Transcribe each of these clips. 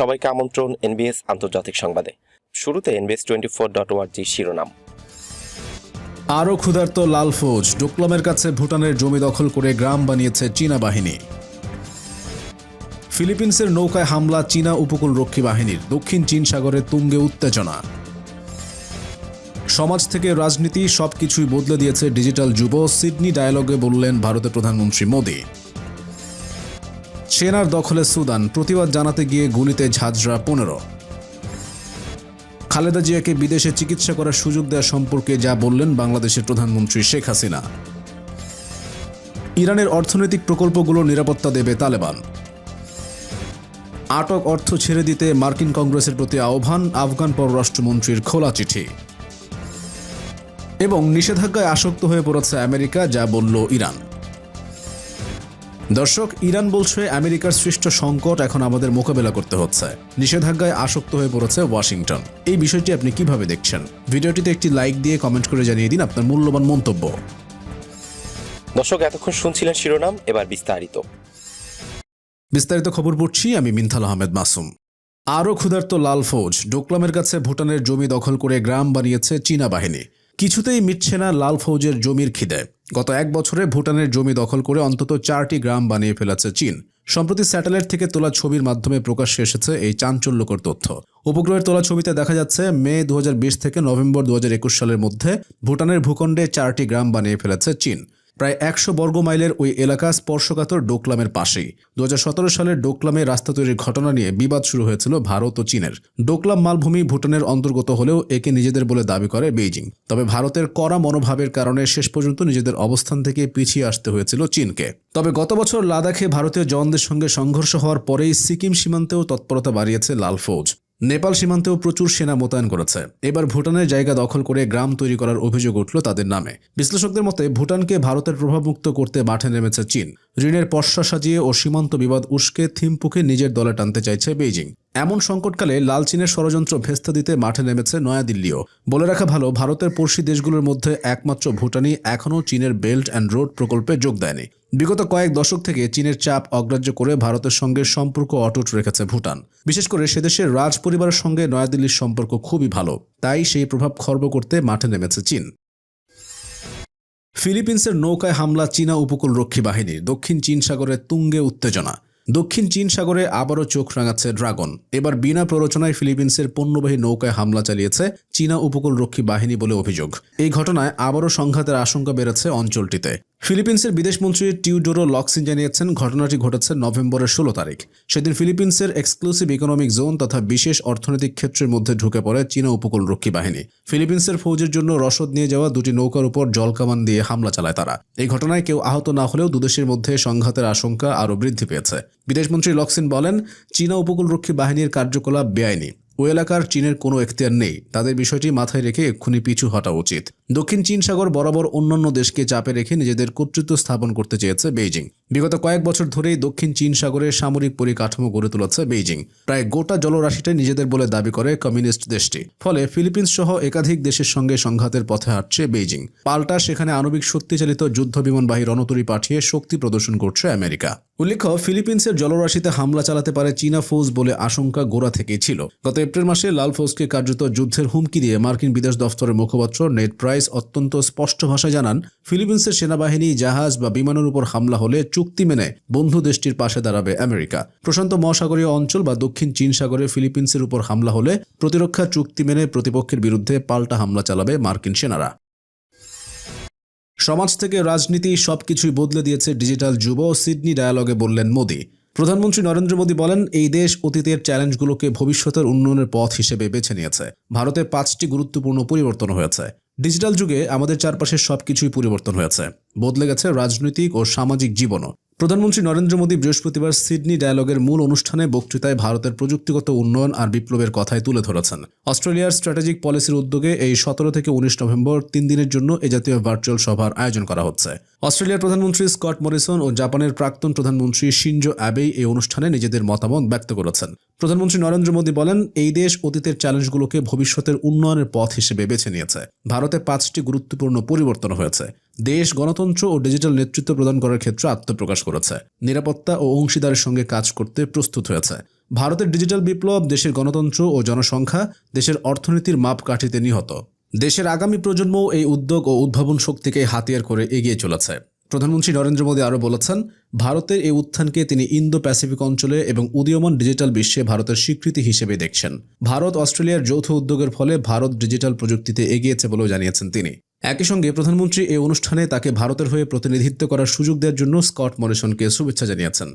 সবাইকে আমন্ত্রণ এনবিএস আন্তর্জাতিক সংবাদে। শুরুতে এনবিএস টোয়েন্টি ফোর ডট ওয়ার্জি শিরোনাম। আরও ক্ষুধার্ত লাল ফৌজ, ডোকলামের কাছে ভুটানের জমি দখল করে গ্রাম বানিয়েছে চীনা বাহিনী। ফিলিপিন্সের নৌকায় হামলা চীনা উপকূল রক্ষী বাহিনীর, দক্ষিণ চীন সাগরে তুঙ্গে উত্তেজনা। সমাজ থেকে রাজনীতি সবকিছুই বদলে দিয়েছে ডিজিটাল যুব। সিডনি ডায়ালগে বললেন ভারতের প্রধানমন্ত্রী মোদী। সেনার দখলে সুদান, প্রতিবাদ জানাতে গিয়ে গুলিতে ঝাঁঝরা পনেরো। খালেদা জিয়াকে বিদেশে চিকিৎসা করার সুযোগ দেওয়া সম্পর্কে যা বললেন বাংলাদেশের প্রধানমন্ত্রী শেখ হাসিনা। ইরানের অর্থনৈতিক প্রকল্পগুলোর নিরাপত্তা দেবে তালেবান। আটক অর্থ ছেড়ে দিতে মার্কিন কংগ্রেসের প্রতি আহ্বান আফগান পররাষ্ট্রমন্ত্রীর খোলা চিঠি। এবং নিষেধাজ্ঞায় আসক্ত হয়ে পড়েছে আমেরিকা, যা বলল ইরান। দর্শক ইরান বলছে আমেরিকার সৃষ্ট সংকট এখন আমাদের মোকাবেলা করতে হচ্ছে। নিষেধাজ্ঞায় আসক্ত হয়ে পড়েছে ওয়াশিংটন। এই বিষয়টি আপনি কীভাবে দেখছেন? ভিডিওটিতে একটি লাইক দিয়ে কমেন্ট করে জানিয়ে দিন আপনার মূল্যবান মন্তব্য। দর্শক এতক্ষণ শুনছিলেন শিরোনাম এবার বিস্তারিত। বিস্তারিত খবর পড়ছি আমি মিনথাল আহমেদ মাসুম। আরও ক্ষুধার্ত লাল ফৌজ ডোকলামের কাছে ভুটানের জমি দখল করে গ্রাম বানিয়েছে চীনা বাহিনী। কিছুতেই মিটছে না লাল ফৌজের জমির খিদে। গত এক বছরে ভুটানের জমি দখল করে অন্তত চারটি গ্রাম বানিয়ে ফেলেছে চীন। সম্প্রতি স্যাটেলাইট থেকে তোলা ছবির মাধ্যমে প্রকাশ্যে এসেছে এই চাঞ্চল্যকর তথ্য। উপগ্রহের তোলা ছবিতে দেখা যাচ্ছে, মে দু হাজার বিশ থেকে নভেম্বর দু হাজার একুশ সালের মধ্যে ভুটানের ভূখণ্ডে চারটি গ্রাম বানিয়ে ফেলেছে চীন। প্রায় একশো বর্গ মাইলের ওই এলাকা স্পর্শকাতর ডোকলামের পাশেই। দু সালের ডোকলামে রাস্তা তৈরির ঘটনা নিয়ে বিবাদ শুরু হয়েছিল ভারত ও চীনের। ডোকলাম মালভূমি ভুটানের অন্তর্গত হলেও একে নিজেদের বলে দাবি করে বেইজিং। তবে ভারতের কড়া মনোভাবের কারণে শেষ পর্যন্ত নিজেদের অবস্থান থেকে পিছিয়ে আসতে হয়েছিল চীনকে। তবে গত বছর লাদাখে ভারতীয় জওয়ানদের সঙ্গে সংঘর্ষ হওয়ার পরেই সিকিম সীমান্তেও তৎপরতা বাড়িয়েছে লাল ফৌজ। নেপাল সীমান্তেও প্রচুর সেনা মোতায়েন করেছে। এবার ভুটানের জায়গা দখল করে গ্রাম তৈরি করার অভিযোগ উঠল তাদের নামে। বিশ্লেষকদের মতে, ভুটানকে ভারতের প্রভাবমুক্ত করতে মাঠে নেমেছে চীন। ঋণের পশ্চা সাজিয়ে ও সীমান্ত বিবাদ উস্কে থিম্পুকে নিজের দলে টানতে চাইছে বেইজিং। এমন সংকটকালে লাল চীনের ষড়যন্ত্র ভেস্তে দিতে মাঠে নেমেছে নয়াদিল্লিও। বলে রাখা ভালো, ভারতের পড়শি দেশগুলোর মধ্যে একমাত্র ভুটানই এখনও চীনের বেল্ট অ্যান্ড রোড প্রকল্পে যোগ দেয়নি। বিগত কয়েক দশক থেকে চীনের চাপ অগ্রাহ্য করে ভারতের সঙ্গে সম্পর্ক অটুট রেখেছে ভুটান। বিশেষ করে সেদেশের রাজ পরিবারের সঙ্গে নয়াদিল্লির সম্পর্ক খুবই ভালো, তাই সেই প্রভাব খর্ব করতে মাঠে নেমেছে চীন। ফিলিপিন্সের নৌকায় হামলা চীনা উপকূল রক্ষী বাহিনীর, দক্ষিণ চীন সাগরে তুঙ্গে উত্তেজনা। দক্ষিণ চীন সাগরে আবারও চোখ রাঙাচ্ছে ড্রাগন। এবার বিনা প্ররোচনায় ফিলিপিন্সের পণ্যবাহী নৌকায় হামলা চালিয়েছে চীনা উপকূলরক্ষী বাহিনী বলে অভিযোগ। এই ঘটনায় আবারও সংঘাতের আশঙ্কা বেড়েছে অঞ্চলটিতে। ফিলিপিন্সের বিদেশমন্ত্রী টিউডোরো লক্সিন জানিয়েছেন, ঘটনাটি ঘটেছে নভেম্বরের ষোলো তারিখ। সেদিন ফিলিপিন্সের এক্সক্লুসিভ ইকোনমিক জোন তথা বিশেষ অর্থনৈতিক ক্ষেত্রের মধ্যে ঢুকে পড়ে চীনা উপকূলরক্ষী বাহিনী। ফিলিপিন্সের ফৌজের জন্য রসদ নিয়ে যাওয়া দুটি নৌকার উপর জলকামান দিয়ে হামলা চালায় তারা। এই ঘটনায় কেউ আহত না হলেও দুদেশের মধ্যে সংঘাতের আশঙ্কা আরও বৃদ্ধি পেয়েছে। বিদেশমন্ত্রী লক্সিন বলেন, চীনা উপকূলরক্ষী বাহিনীর কার্যকলাপ বেআইনি। ওই এলাকার চীনের কোনো এখতিয়ার নেই। তাদের বিষয়টি মাথায় রেখে এক্ষুনি পিছু হটা উচিত। দক্ষিণ চীন সাগর বরাবর অন্যান্য দেশকে চাপে রেখে নিজেদের কর্তৃত্ব স্থাপন করতে চেয়েছে বেইজিং। বিগত কয়েক বছর ধরেই দক্ষিণ চীন সাগরে সামরিক পরিকাঠামো গড়ে তুলেছে বেইজিং। প্রায় গোটা জলরাশিটাই নিজেদের বলে দাবি করে কমিউনিস্ট দেশটি। ফলে ফিলিপিন্স সহ একাধিক দেশের সঙ্গে সংঘাতের পথে হাঁটছে বেইজিং। পাল্টা সেখানে আণবিক শক্তিচালিত যুদ্ধ বিমানবাহী রণতরী পাঠিয়ে শক্তি প্রদর্শন করছে আমেরিকা। উল্লেখ্য, ফিলিপিন্সের জলরাশিতে হামলা চালাতে পারে চীনা ফৌজ বলে আশঙ্কা গোড়া থেকেই ছিল। গত এপ্রিল মাসে লাল ফৌজকে কার্যত যুদ্ধের হুমকি দিয়ে মার্কিন বিদেশ দফতরের মুখপাত্র নেট প্রাইস অত্যন্ত স্পষ্ট ভাষায় জানান, ফিলিপিন্সের সেনাবাহিনী, জাহাজ বা বিমানের উপর হামলা হলে চুক্তি মেনে বন্ধু দেশটির পাশে দাঁড়াবে আমেরিকা। প্রশান্ত মহাসাগরীয় অঞ্চল বা দক্ষিণ চীন সাগরে ফিলিপিন্সের উপর হামলা হলে প্রতিরক্ষা চুক্তি মেনে প্রতিপক্ষের বিরুদ্ধে পাল্টা হামলা চালাবে মার্কিন সেনারা। সমাজ থেকে রাজনীতি সবকিছুই বদলে দিয়েছে ডিজিটাল যুব। সিডনি ডায়ালগে বললেন মোদি। প্রধানমন্ত্রী নরেন্দ্র মোদী বলেন, এই দেশ অতীতের চ্যালেঞ্জগুলোকে ভবিষ্যতের উন্নয়নের পথ হিসেবে বেছে নিয়েছে। ভারতে পাঁচটি গুরুত্বপূর্ণ পরিবর্তন হয়েছে। ডিজিটাল যুগে আমাদের চারপাশে সবকিছুই পরিবর্তন হয়েছে। বদলে গেছে রাজনৈতিক ও সামাজিক জীবনও। প্রধানমন্ত্রী নরেন্দ্র মোদী বৃহস্পতিবার সিডনি ডায়ালগের মূল অনুষ্ঠানে বক্তৃতায় ভারতের প্রযুক্তিগত উন্নয়ন আর বিপ্লবের কথায় তুলে ধরেছেন। অস্ট্রেলিয়ার স্ট্র্যাটেজিক পলিসির উদ্যোগে এই সতেরো থেকে উনিশ নভেম্বর তিন দিনের জন্য এ জাতীয় ভার্চুয়াল সভার আয়োজন করা হচ্ছে। অস্ট্রেলিয়ার প্রধানমন্ত্রী স্কট মরিসন ও জাপানের প্রাক্তন প্রধানমন্ত্রী শিনজো অ্যাবেই এই অনুষ্ঠানে নিজেদের মতামত ব্যক্ত করেছেন। প্রধানমন্ত্রী নরেন্দ্র মোদী বলেন, এই দেশ অতীতের চ্যালেঞ্জগুলোকে ভবিষ্যতের উন্নয়নের পথ হিসেবে বেছে নিয়েছে। ভারতে পাঁচটি গুরুত্বপূর্ণ পরিবর্তন হয়েছে। দেশ, গণতন্ত্র ও ডিজিটাল নেতৃত্ব প্রদান করার ক্ষেত্রে আত্মপ্রকাশ করেছে। নিরাপত্তা ও অংশীদারের সঙ্গে কাজ করতে প্রস্তুত হয়েছে। ভারতের ডিজিটাল বিপ্লব দেশের গণতন্ত্র ও জনসংখ্যা দেশের অর্থনীতির মাপকাঠিতে নিহত। দেশের আগামী প্রজন্ম এই উদ্যোগ ও উদ্ভাবন শক্তিকে হাতিয়ার করে এগিয়ে চলেছে। প্রধানমন্ত্রী নরেন্দ্র মোদী আরও বলেছেন, ভারতের এই উত্থানকে তিনি ইন্দো প্যাসিফিক অঞ্চলে এবং উদীয়মান ডিজিটাল বিশ্বে ভারতের স্বীকৃতি হিসেবে দেখছেন। ভারত অস্ট্রেলিয়ার যৌথ উদ্যোগের ফলে ভারত ডিজিটাল প্রযুক্তিতে এগিয়েছে বলেও জানিয়েছেন তিনি। একই সঙ্গে প্রধানমন্ত্রী এই অনুষ্ঠানে তাকে ভারতের হয়ে প্রতিনিধিত্ব করার সুযোগ দেওয়ার জন্য স্কট মরিসনকে শুভেচ্ছা জানিয়েছেন।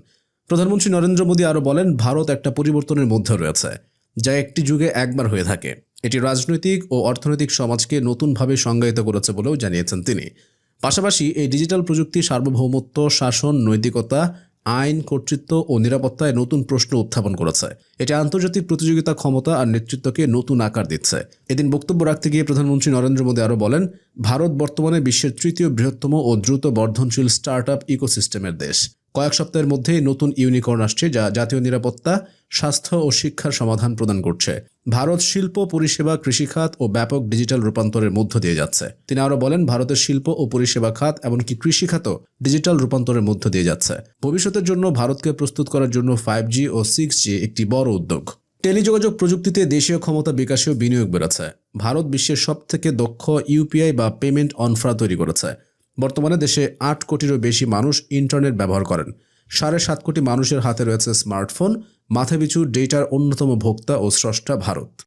প্রধানমন্ত্রী নরেন্দ্র মোদী আরও বলেন, ভারত একটা পরিবর্তনের মধ্যে রয়েছে, যা একটি যুগে একবার হয়ে থাকে। এটি রাজনৈতিক ও অর্থনৈতিক সমাজকে নতুনভাবে সংজ্ঞায়িত করেছে বলেও জানিয়েছেন তিনি। পাশাপাশি এই ডিজিটাল প্রযুক্তি সার্বভৌমত্ব, শাসন, নৈতিকতা আইন, কর্তৃত্ব ও নিরাপত্তায় নতুন প্রশ্ন উত্থাপন করেছে। এটি আন্তর্জাতিক প্রতিযোগিতা ক্ষমতা আর নেতৃত্বকে নতুন আকার দিচ্ছে। এদিন বক্তব্য রাখতে গিয়ে প্রধানমন্ত্রী নরেন্দ্র মোদী আরও বলেন, ভারত বর্তমানে বিশ্বের তৃতীয় বৃহত্তম ও দ্রুত বর্ধনশীল স্টার্ট আপ ইকোসিস্টেমের দেশ। কয়েক সপ্তাহের মধ্যেই নতুন ইউনিকর্ন আসছে যা জাতীয় নিরাপত্তা, স্বাস্থ্য ও শিক্ষার সমাধান প্রদান করছে। ভারত শিল্প, পরিষেবা কৃষিখাত ও ব্যাপক ডিজিটাল রূপান্তরের মধ্য দিয়ে যাচ্ছে। তিনি আরও বলেন, ভারতের শিল্প ও পরিষেবা খাত এমনকি কৃষিখাতও ডিজিটাল রূপান্তরের মধ্য দিয়ে যাচ্ছে। ভবিষ্যতের জন্য ভারতকে প্রস্তুত করার জন্য ফাইভ জি ও সিক্স জি একটি বড় উদ্যোগ। টেলিযোগাযোগ প্রযুক্তিতে দেশীয় ক্ষমতা বিকাশেও বিনিয়োগ বেড়েছে। ভারত বিশ্বের সবথেকে দক্ষ ইউপিআই বা পেমেন্ট অনফ্রা তৈরি করেছে। বর্তমানে দেশে আট কোটিরও বেশি মানুষ ইন্টারনেট ব্যবহার করেন। সাড়ে সাত কোটি মানুষের হাতে রয়েছে স্মার্টফোন, মাথাপিছু ডেটার অন্যতম ভোক্তা ও স্রষ্টা ভারত।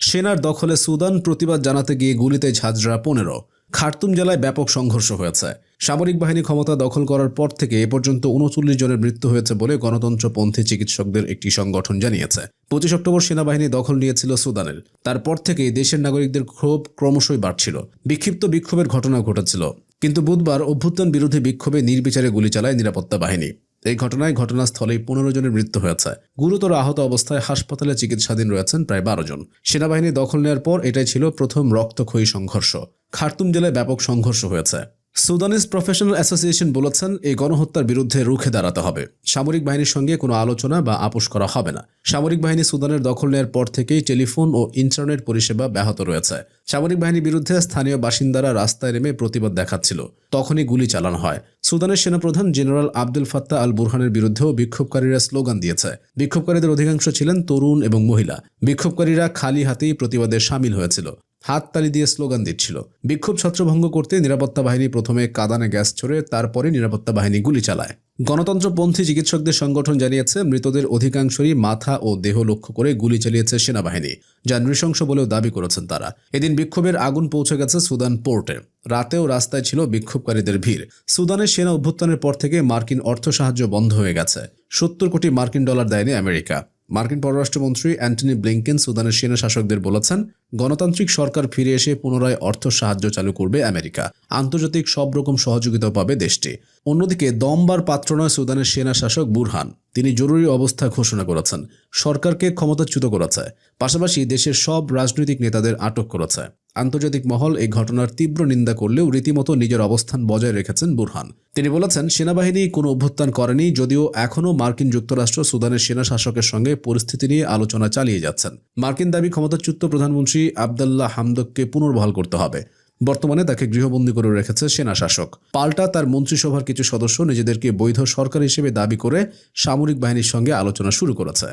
সেনার দখলে সুদান প্রতিবাদ জানাতে গিয়ে গুলিতে ঝাঁঝরা পনেরো। খার্তুম জেলায় ব্যাপক সংঘর্ষ হয়েছে। সামরিক বাহিনী ক্ষমতা দখল করার পর থেকে এ পর্যন্ত উনচল্লিশ জনের মৃত্যু হয়েছে বলে গণতন্ত্রপন্থী চিকিৎসকদের একটি সংগঠন জানিয়েছে। পঁচিশ অক্টোবর সেনাবাহিনী দখল নিয়েছিল সুদানের। তারপর থেকেই দেশের নাগরিকদের ক্ষোভ ক্রমশই বাড়ছিল। বিক্ষিপ্ত বিক্ষোভের ঘটনা ঘটেছিল। কিন্তু বুধবার অভ্যুত্থান বিরোধী বিক্ষোভে নির্বিচারে গুলি চালায় নিরাপত্তা বাহিনী। এই ঘটনায় ঘটনাস্থলেই পনেরো জনের মৃত্যু হয়েছে। গুরুতর আহত অবস্থায় হাসপাতালে চিকিৎসাধীন রয়েছেন প্রায় বারো জন। সেনাবাহিনী দখল নেওয়ার পর এটাই ছিল প্রথম রক্তক্ষয়ী সংঘর্ষ। খার্তুম জেলায় ব্যাপক সংঘর্ষ হয়েছে। সুদানিজ প্রফেশনাল অ্যাসোসিয়েশন বলেছেন, এই গণহত্যার বিরুদ্ধে রুখে দাঁড়াতে হবে। সামরিক বাহিনীর সঙ্গে কোনো আলোচনা বা আপোষ করা হবে না। সামরিক বাহিনী সুদানের দখল নেওয়ার পর থেকেই টেলিফোন ও ইন্টারনেট পরিষেবা ব্যাহত রয়েছে। সামরিক বাহিনীর বিরুদ্ধে স্থানীয় বাসিন্দারা রাস্তায় নেমে প্রতিবাদ দেখাচ্ছিল। তখনই গুলি চালানো হয়। সুদানের সেনাপ্রধান জেনারেল আব্দুল ফাত্তা আল বুরহানের বিরুদ্ধেও বিক্ষোভকারীরা স্লোগান দিয়েছে। বিক্ষোভকারীদের অধিকাংশ ছিলেন তরুণ এবং মহিলা। বিক্ষোভকারীরা খালি হাতেই প্রতিবাদে সামিল হয়েছিল। হাততালি দিয়ে স্লোগান দিচ্ছিল। বিক্ষোভ ছত্রভঙ্গ করতে নিরাপত্তা বাহিনী প্রথমে কাদানে গ্যাস ছড়ে তারপরে নিরাপত্তা বাহিনী গুলি চালায়। গণতন্ত্রপন্থী চিকিৎসকদের সংগঠন জানিয়েছে, মৃতদের অধিকাংশই মাথা ও দেহ লক্ষ্য করে গুলি চালিয়েছে সেনাবাহিনী। যা নৃশংস বলেও দাবি করেছেন তারা। এদিন বিক্ষোভের আগুন পৌঁছে গেছে সুদান পোর্টে। রাতেও রাস্তায় ছিল বিক্ষোভকারীদের ভিড়। সুদানের সেনা অভ্যুত্থানের পর থেকে মার্কিন অর্থ সাহায্য বন্ধ হয়ে গেছে। সত্তর কোটি মার্কিন ডলার দেয়নি আমেরিকা। মার্কিন পররাষ্ট্রমন্ত্রী অ্যান্টনি ব্লিংকেন সুদানের সেনা শাসকদের বলেছেন গণতান্ত্রিক সরকার ফিরে এসে পুনরায় অর্থ সাহায্য চালু করবে আমেরিকা। আন্তর্জাতিক সব রকম সহযোগিতা পাবে দেশটি। অন্যদিকে দমবার পাত্র নয় সুদানের সেনা শাসক বুরহান। তিনি জরুরি অবস্থা ঘোষণা করেছেন। সরকারকে ক্ষমতাচ্যুত করেছে। পাশাপাশি দেশের সব রাজনৈতিক নেতাদের আটক করেছে। আন্তর্জাতিক মহল এই ঘটনার তীব্র নিন্দা করলেও রীতিমতো নিজের অবস্থান বজায় রেখেছেন বুরহান। তিনি বলেছেন, সেনাবাহিনী কোনো অভ্যুত্থান করেনি, যদিও এখনও মার্কিন যুক্তরাষ্ট্র সুদানের সেনা শাসকের সঙ্গে পরিস্থিতি নিয়ে আলোচনা চালিয়ে যাচ্ছেন। মার্কিন দাবি ক্ষমতাচ্যুত প্রধানমন্ত্রী আবদাল্লাহ হামদককে পুনর্বহাল করতে হবে। বর্তমানে তাকে গৃহবন্দী করে রেখেছে সেনা শাসক। পাল্টা তার মন্ত্রিসভার কিছু সদস্য নিজেদেরকে বৈধ সরকার হিসেবে দাবি করে সামরিক বাহিনীর সঙ্গে আলোচনা শুরু করেছে।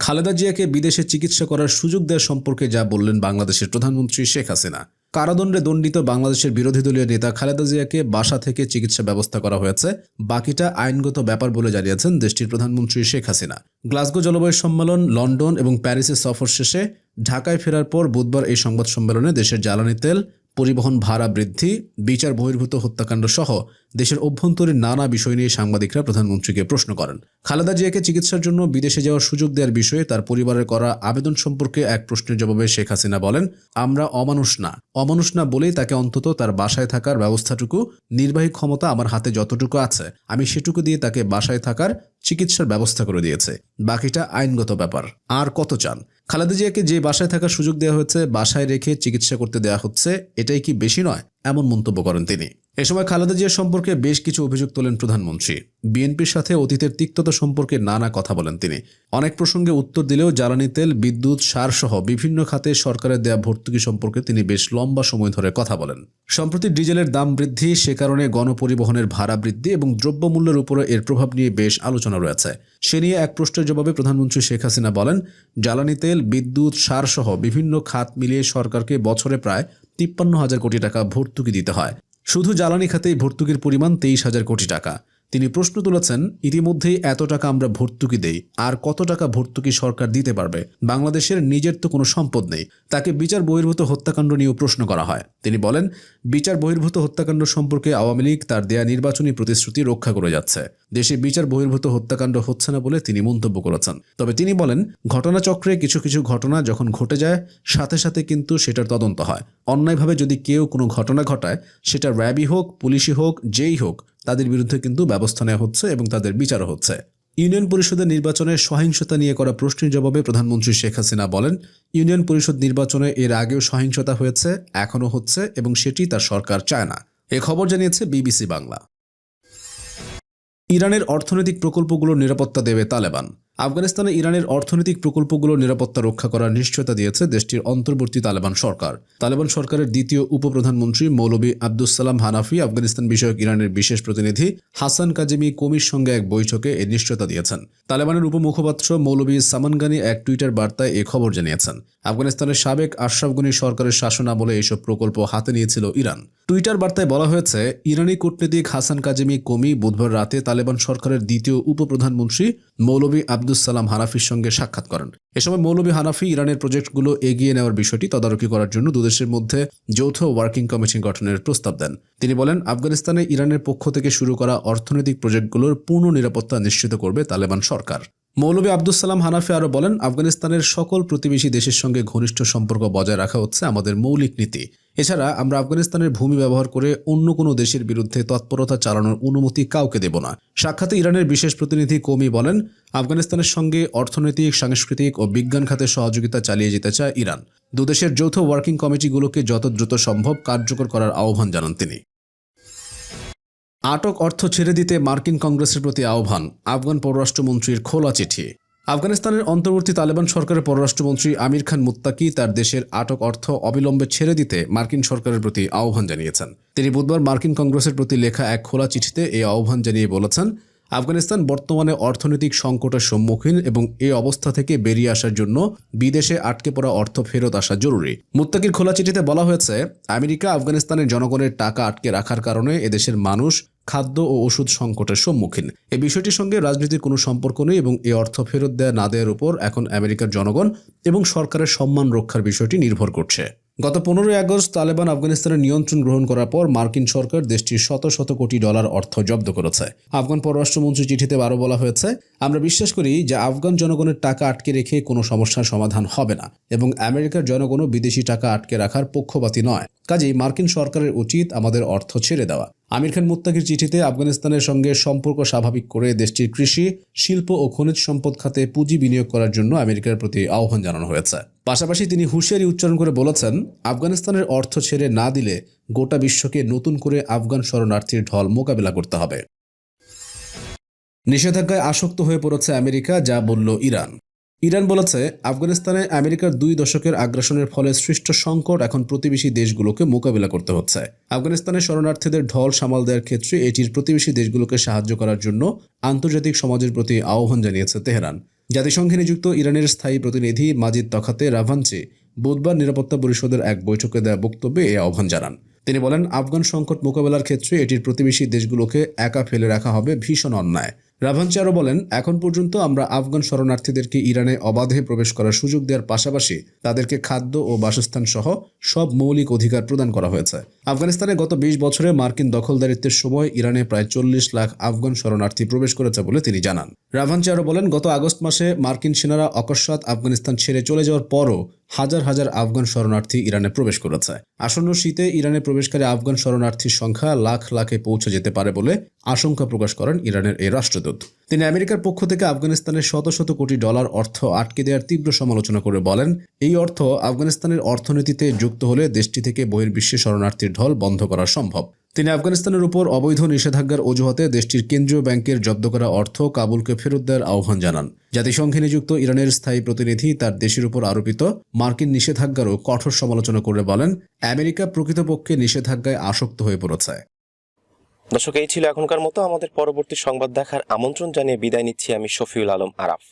খালেদা জিয়াকে বিদেশে চিকিৎসা করার সুযোগ দেওয়া সম্পর্কে যা বললেন বাংলাদেশের প্রধানমন্ত্রী শেখ হাসিনা। কারাদণ্ডে দণ্ডিত বাংলাদেশের বিরোধী দলীয় নেতা খালেদা জিয়াকে বাসা থেকে চিকিৎসা ব্যবস্থা করা হয়েছে। বাকিটা আইনগত ব্যাপার বলে জানিয়েছেন দেশটির প্রধানমন্ত্রী শেখ হাসিনা। গ্লাসগো জলবায়ু সম্মেলন, লন্ডন এবং প্যারিসে সফর শেষে ঢাকায় ফেরার পর বুধবার এই সংবাদ সম্মেলনে দেশের জ্বালানি তেল পরিবহন ভাড়া বৃদ্ধি, বিচার বহির্ভূত হত্যাকাণ্ড সহ দেশের অভ্যন্তরীণ নানা বিষয় নিয়ে সাংবাদিকরা প্রধানমন্ত্রীকে প্রশ্ন করেন। খালেদা জিয়াকে চিকিৎসার জন্য বিদেশে যাওয়ার সুযোগ দেওয়ার বিষয়ে তার পরিবারের করা আবেদন সম্পর্কে এক প্রশ্নের জবাবে শেখ হাসিনা বলেন, আমরা অমানুষ না। অমানুষ না বলেই তাকে অন্তত তার বাসায় থাকার ব্যবস্থাটুকু, নির্বাহী ক্ষমতা আমার হাতে যতটুকু আছে, আমি সেটুকু দিয়ে তাকে বাসায় থাকার চিকিৎসার ব্যবস্থা করে দিয়েছে। বাকিটা আইনগত ব্যাপার। আর কত চান? খালেদা জিয়াকে যে বাসায় থাকার সুযোগ দেওয়া হয়েছে, বাসায় রেখে চিকিৎসা করতে দেওয়া হচ্ছে, এটাই কি বেশি নয়? এমন মন্তব্য করেন তিনি। এ সময় খালেদা জিয়া সম্পর্কে বেশ কিছু অভিযোগ তোলেন প্রধানমন্ত্রী। বিএনপির সাথে অতীতের তিক্ততা সম্পর্কে নানা কথা বলেন তিনি। অনেক প্রসঙ্গে উত্তর দিলেও জ্বালানি তেল, বিদ্যুৎ, সার সহ বিভিন্ন খাতে সরকারের দেয়া ভর্তুকি সম্পর্কে তিনি বেশ লম্বা সময় ধরে কথা বলেন। সম্প্রতি ডিজেলের দাম বৃদ্ধি, সে কারণে গণপরিবহনের ভাড়া বৃদ্ধি এবং দ্রব্যমূল্যের উপরে এর প্রভাব নিয়ে বেশ আলোচনা রয়েছে। সে নিয়ে এক প্রশ্নের জবাবে প্রধানমন্ত্রী শেখ হাসিনা বলেন, জ্বালানি তেল, বিদ্যুৎ, সার সহ বিভিন্ন খাত মিলিয়ে সরকারকে বছরে প্রায় তিপ্পান্ন হাজার কোটি টাকা ভর্তুকি দিতে হয়। শুধু জ্বালানি খাতেই ভর্তুকির পরিমাণ তেইশ হাজার কোটি টাকা। তিনি প্রশ্ন তুলেছেন, ইতিমধ্যেই এত টাকা আমরা ভর্তুকি দেই, আর কত টাকা ভর্তুকি সরকার দিতে পারবে? বাংলাদেশের নিজের তো কোনো সম্পদ নেই, তাকে বিচার বহির্ভূত হত্যাকাণ্ড নিয়েও প্রশ্ন করা হয়। তিনি বলেন, বিচার বহির্ভূত হত্যাকাণ্ড সম্পর্কে আওয়ামী লীগ তার দেয়া নির্বাচনী প্রতিশ্রুতি রক্ষা করে যাচ্ছে। দেশে বিচার বহির্ভূত হত্যাকাণ্ড হচ্ছে না বলে তিনি মন্তব্য করেছেন। তবে তিনি বলেন, ঘটনাচক্রে কিছু কিছু ঘটনা যখন ঘটে যায়, সাথে সাথে কিন্তু সেটার তদন্ত হয়। অন্যায়ভাবে যদি কেউ কোনো ঘটনা ঘটায়, সেটা র্যাবই হোক, পুলিশই হোক, যেই হোক তাদের বিরুদ্ধে কিন্তু ব্যবস্থা নেওয়া হচ্ছে এবং তাদের বিচারও হচ্ছে। ইউনিয়ন পরিষদের নির্বাচনে সহিংসতা নিয়ে করা প্রশ্নের জবাবে প্রধানমন্ত্রী শেখ হাসিনা বলেন, ইউনিয়ন পরিষদ নির্বাচনে এর আগেও সহিংসতা হয়েছে, এখনও হচ্ছে এবং সেটি তার সরকার চায় না। এ খবর জানিয়েছে বিবিসি বাংলা। ইরানের অর্থনৈতিক প্রকল্পগুলোর নিরাপত্তা দেবে তালেবান। আফগানিস্তানে ইরানের অর্থনৈতিক প্রকল্পগুলো নিরাপত্তা রক্ষা করার নিশ্চয়তা দিয়েছে দেশটির অন্তর্বর্তী তালেবান সরকার। তালেবান সরকারের দ্বিতীয় উপপ্রধানমন্ত্রী মৌলবী আব্দুস সালাম হানাফি আফগানিস্তান বিষয়ক ইরানের বিশেষ প্রতিনিধি হাসান কাজিমি কমির সঙ্গে এক বৈঠকে এর নিশ্চয়তা দিয়েছেন। তালেবানের উপমুখপাত্র মৌলবী সামানগানি এক টুইটার বার্তায় এ খবর জানিয়েছেন। আফগানিস্তানের সাবেক আশরাফ গনি সরকারের শাসনামলে এইসব প্রকল্প হাতে নিয়েছিল ইরান। টুইটার বার্তায় বলা হয়েছে, ইরানি কূটনীতিক হাসান কাজিমি কমি বুধবার রাতে তালেবান সরকারের দ্বিতীয় উপপ্রধানমন্ত্রী মৌলবী আব্দুস সালাম হানাফির সঙ্গে সাক্ষাৎ করেন। এ সময় মৌলবী হানাফি ইরানের প্রজেক্টগুলো এগিয়ে নেওয়ার বিষয়টি তদারকি করার জন্য দুদেশের মধ্যে যৌথ ওয়ার্কিং কমিটি গঠনের প্রস্তাব দেন। তিনি বলেন, আফগানিস্তানে ইরানের পক্ষ থেকে শুরু করা অর্থনৈতিক প্রজেক্টগুলোর পূর্ণ নিরাপত্তা নিশ্চিত করবে তালেবান সরকার। মৌলবী আব্দুল সালাম হানাফি আরও বলেন, আফগানিস্তানের সকল প্রতিবেশী দেশের সঙ্গে ঘনিষ্ঠ সম্পর্ক বজায় রাখা হচ্ছে আমাদের মৌলিক নীতি। এছাড়া আমরা আফগানিস্তানের ভূমি ব্যবহার করে অন্য কোনো দেশের বিরুদ্ধে তৎপরতা চালানোর অনুমতি কাউকে দেব না। সাক্ষাতে ইরানের বিশেষ প্রতিনিধি কমি বলেন, আফগানিস্তানের সঙ্গে অর্থনৈতিক, সাংস্কৃতিক ও বিজ্ঞান খাতে সহযোগিতা চালিয়ে যেতে চায় ইরান। দুদেশের যৌথ ওয়ার্কিং কমিটিগুলোকে যত দ্রুত সম্ভব কার্যকর করার আহ্বান জানান তিনি। আটক অর্থ ছেড়ে দিতে মার্কিন কংগ্রেসের প্রতি আহ্বান, আফগান পররাষ্ট্রমন্ত্রীর খোলা চিঠি। আফগানিস্তানের অন্তর্বর্তী তালেবান সরকারের পররাষ্ট্রমন্ত্রী আমির খান মুত্তাকি তার দেশের আটক অর্থ অবিলম্বে ছেড়ে দিতে মার্কিন সরকারের প্রতি আহ্বান জানিয়েছেন। তিনি বুধবার মার্কিন কংগ্রেসের প্রতি লেখা এক খোলা চিঠিতে এই আহ্বান জানিয়ে বলেছেন, আফগানিস্তান বর্তমানে অর্থনৈতিক সংকটের সম্মুখীন এবং এই অবস্থা থেকে বেরিয়ে আসার জন্য বিদেশে আটকে পড়া অর্থ ফেরত আসা জরুরি। মুত্তাকির খোলা চিঠিতে বলা হয়েছে, আমেরিকা আফগানিস্তানের জনগণের টাকা আটকে রাখার কারণে এদেশের মানুষ খাদ্য ও ওষুধ সংকটের সম্মুখীন। এই বিষয়টির সঙ্গে রাজনীতির কোনো সম্পর্ক নেই এবং এই অর্থ ফেরত দেয়া না দেওয়ার উপর এখন আমেরিকার জনগণ এবং সরকারের সম্মান রক্ষার বিষয়টি নির্ভর করছে। গত পনেরোই আগস্ট তালেবান আফগানিস্তানের নিয়ন্ত্রণ গ্রহণ করার পর মার্কিন সরকার দেশটির শত শত কোটি ডলার অর্থ জব্দ করেছে। আফগান পররাষ্ট্রমন্ত্রী চিঠিতে আরও বলা হয়েছে, আমরা বিশ্বাস করি যে আফগান জনগণের টাকা আটকে রেখে কোনো সমস্যার সমাধান হবে না এবং আমেরিকার জনগণও বিদেশি টাকা আটকে রাখার পক্ষপাতী নয়। কাজেই মার্কিন সরকারের উচিত আমাদের অর্থ ছেড়ে দেওয়া। আমির খান মুত্তাকির চিঠিতে আফগানিস্তানের সঙ্গে সম্পর্ক স্বাভাবিক করে দেশটির কৃষি, শিল্প ও খনিজ সম্পদ খাতে পুঁজি বিনিয়োগ করার জন্য আমেরিকার প্রতি আহ্বান জানানো হয়েছে। পাশাপাশি তিনি হুঁশিয়ারি উচ্চারণ করে বলেছেন, আফগানিস্তানের অর্থ ছেড়ে না দিলে গোটা বিশ্বকে নতুন করে আফগান শরণার্থীর ঢল মোকাবেলা করতে হবে। নিষেধাজ্ঞায় আসক্ত হয়ে পড়েছে আমেরিকা, যা বলল ইরান। ইরান বলেছে, আফগানিস্তানে আমেরিকার দুই দশকের আগ্রাসনের ফলে সৃষ্ট সংকট এখন প্রতিবেশী দেশগুলোকে মোকাবিলা করতে হচ্ছে। আফগানিস্তানের শরণার্থীদের ঢল সামাল দেওয়ার ক্ষেত্রে এটির প্রতিবেশী দেশগুলোকে সাহায্য করার জন্য আন্তর্জাতিক সমাজের প্রতি আহ্বান জানিয়েছে তেহরান। জাতিসংঘে নিযুক্ত ইরানের স্থায়ী প্রতিনিধি মাজিদ তখাতে রাভানচি বুধবার নিরাপত্তা পরিষদের এক বৈঠকে দেওয়া বক্তব্যে এই আহ্বান জানান। তিনি বলেন, আফগান সংকট মোকাবেলার ক্ষেত্রে এটির প্রতিবেশী দেশগুলোকে একা ফেলে রাখা হবে ভীষণ অন্যায়। রাভানচি আরও বলেন, এখন পর্যন্ত আমরা আফগান শরণার্থীদেরকে ইরানে অবাধে প্রবেশ করার সুযোগ দেওয়ার পাশাপাশি তাদেরকে খাদ্য ও বাসস্থান সহ সব মৌলিক অধিকার প্রদান করা হয়েছে। আফগানিস্তানে গত বিশ বছরে মার্কিন দখলদারিত্বের সময় ইরানে প্রায় চল্লিশ লাখ আফগান শরণার্থী প্রবেশ করেছে বলে তিনি জানান। রাভানচি আরও বলেন, গত আগস্ট মাসে মার্কিন সেনারা অকস্মাৎ আফগানিস্তান ছেড়ে চলে যাওয়ার পরও হাজার হাজার আফগান শরণার্থী ইরানে প্রবেশ করেছে। আসন্ন শীতে ইরানে প্রবেশকারী আফগান শরণার্থীর সংখ্যা লাখ লাখে পৌঁছে যেতে পারে বলে আশঙ্কা প্রকাশ করেন ইরানের এই রাষ্ট্রদূত। তিনি আমেরিকার পক্ষ থেকে আফগানিস্তানের শত শত কোটি ডলার অর্থ আটকে দেওয়ার তীব্র সমালোচনা করে বলেন, এই অর্থ আফগানিস্তানের অর্থনীতিতে যুক্ত হলে দেশটি থেকে বহির্বিশ্বে শরণার্থীর ঢল বন্ধ করা সম্ভব। তিনি আফগানিস্তানের উপর অবৈধ নিষেধাজ্ঞার অজুহাতে দেশটির কেন্দ্রীয় ব্যাংকের জব্দ করা অর্থ কাবুলকে ফেরত দেওয়ার আহ্বান জানান। জাতিসংঘে নিযুক্ত ইরানের স্থায়ী প্রতিনিধি তার দেশের উপর আরোপিত মার্কিন নিষেধাজ্ঞারও কঠোর সমালোচনা করে বলেন, আমেরিকা প্রকৃতপক্ষে নিষেধাজ্ঞায় আসক্ত হয়ে পড়েছে। দর্শক, এই ছিল এখনকার মতো। আমাদের পরবর্তী সংবাদ দেখার আমন্ত্রণ জানিয়ে বিদায় নিচ্ছি আমি শফিউল আলম আরাফ।